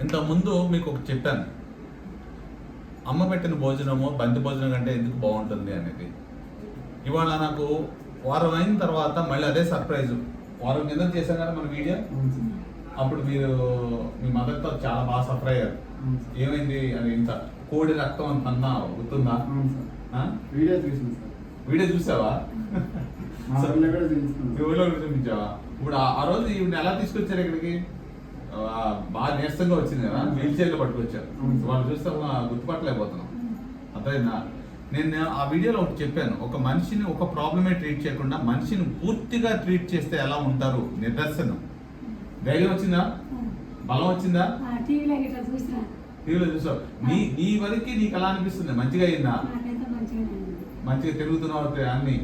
ఇంతకుముందు మీకు ఒకటి చెప్పాను. అమ్మ పెట్టిన భోజనము బంతి భోజనం కంటే ఎందుకు బాగుంటుంది అనేది. ఇవాళ నాకు వారం అయిన తర్వాత మళ్ళీ అదే సర్ప్రైజ్. వారం కింద చేశాం కదా మన వీడియో? అప్పుడు మీరు మీ మదర్తో చాలా బాగా సఫర్ అయ్యారు. ఏమైంది అది ఇంత కోడి రక్తం అంత అన్నా గుర్తుందా? Video sir. వీడియో చూసావా? చూపించావా? ఇప్పుడు ఆ- రోజు ఈవిడ ఎలా తీసుకొచ్చారు ఇక్కడికి? బాగా నీరసంగా వచ్చింది కదా వీల్ చైర్లో పట్టుకొచ్చారు. వాళ్ళు చూస్తే గుర్తుపట్టలేకపోతున్నాం. అర్థమైందా? నేను ఆ వీడియోలో ఒకటి చెప్పాను. ఒక మనిషిని ఒక ప్రాబ్లమే ట్రీట్ చేయకుండా మనిషిని పూర్తిగా ట్రీట్ చేస్తే ఎలా ఉంటారు? నిదర్శనం. ధైర్యం వచ్చిందా? బలం వచ్చిందా? టీవీలో చూసావు. నీ నీ వరకు నీకు ఎలా అనిపిస్తుంది? మంచిగా అయిందా? మంచిగా తిరుగుతున్నావు అన్ని?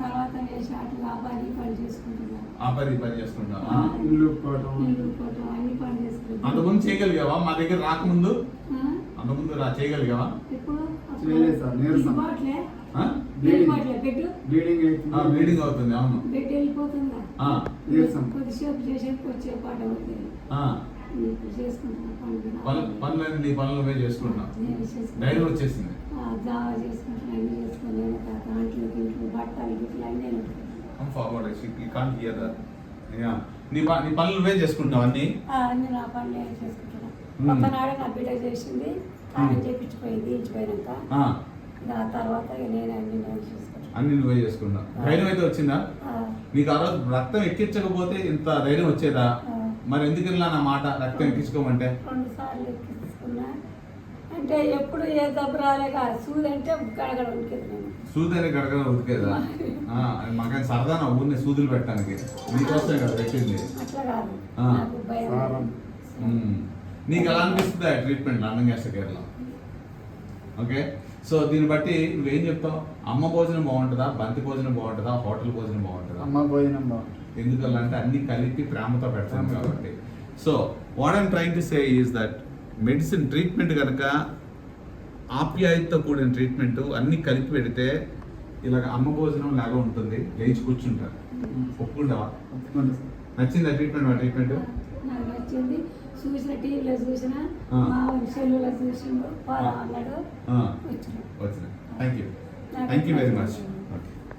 తర్వాత అట్లా ఆ పని పని చేసుకుంటున్నా ఆ పని. ఇల్లు అన్ని పని అంతకుముందు చేయగలిగావా? మా దగ్గర రాకముందు? అంతకుముందు రా చేయగలిగావా? ఇప్పుడు చేయలేదు సార్, నీరసం. బ్లీడింగ్ అవుతుంది. అవును. బెడ్ వెళ్ళిపోతుందా? ఆ, నీరసం. కొద్దిసేపు చేసేపు వచ్చే పాట అవుతుంది పనులు పనులు నీ చేసుకుంటున్నా. ధైర్యం వచ్చేసింది. Come forward you can't hear that yeah నీ నీ పనులు నువ్వే చేసుకుంటావు అన్ని? ఆ, అన్ని నా పనులు నేను. ఒక్కనాడే నా బిడ్డ చేసింది తాను చేపించిపోయింది ఇచ్చిపోయినాక ఆ. తర్వాత నేను అన్ని నేను చేసుకుంటాను అన్ని నువ్వే చేసుకుంటావు ధైర్యం అయితే వచ్చిందా? నీకు ఆ రోజు రక్తం ఎక్కించకపోతే ఇంత ధైర్యం వచ్చేదా? మరి ఎందుకు నా మాట రక్తం ఎక్కించుకోమంటే? రెండు సార్లు అంటే ఎప్పుడు ఏ దెబ్బ సూది అంటే గడగడ ఉనికింది నేను. సూదని గడగడ ఉతికేదా ఆ, మాకని సరదా నా ఊరిని సూదులు పెట్టడానికి. నీకోసమే కదా పెట్టింది. అట్లా కాదు. ఆ. నాకు భయం. ఎలా అనిపిస్తుంది ఆ ట్రీట్మెంట్ లండన్ గ్యాస్ట్రిక్ కేర్లో ఓకే. సో దీన్ని బట్టి నువ్వేం చెప్తావు? అమ్మ భోజనం బాగుంటుందా? బంతి భోజనం బాగుంటుందా? హోటల్ భోజనం బాగుంటుందా? అమ్మ భోజనం బాగుంది ఎందుకల్లా అంటే అన్ని కలిపి ప్రేమతో పెడతాం కాబట్టి. So what I'm trying to say is that medicine treatment కనుక ఆప్యాయతతో కూడిన ట్రీట్మెంట్ అన్ని కలిపి పెడితే ఇలాగ అమ్మ భోజనం లాగా ఉంటుంది. లేచి కూర్చుంటారు. ఒప్పుకుంటావా? నచ్చిందా ట్రీట్మెంట్ ట్రీట్మెంట్ నచ్చింది. చూసిన టీవీలో చూసిన. మా సెల్లులో వచ్చిన. Thank you thank you very much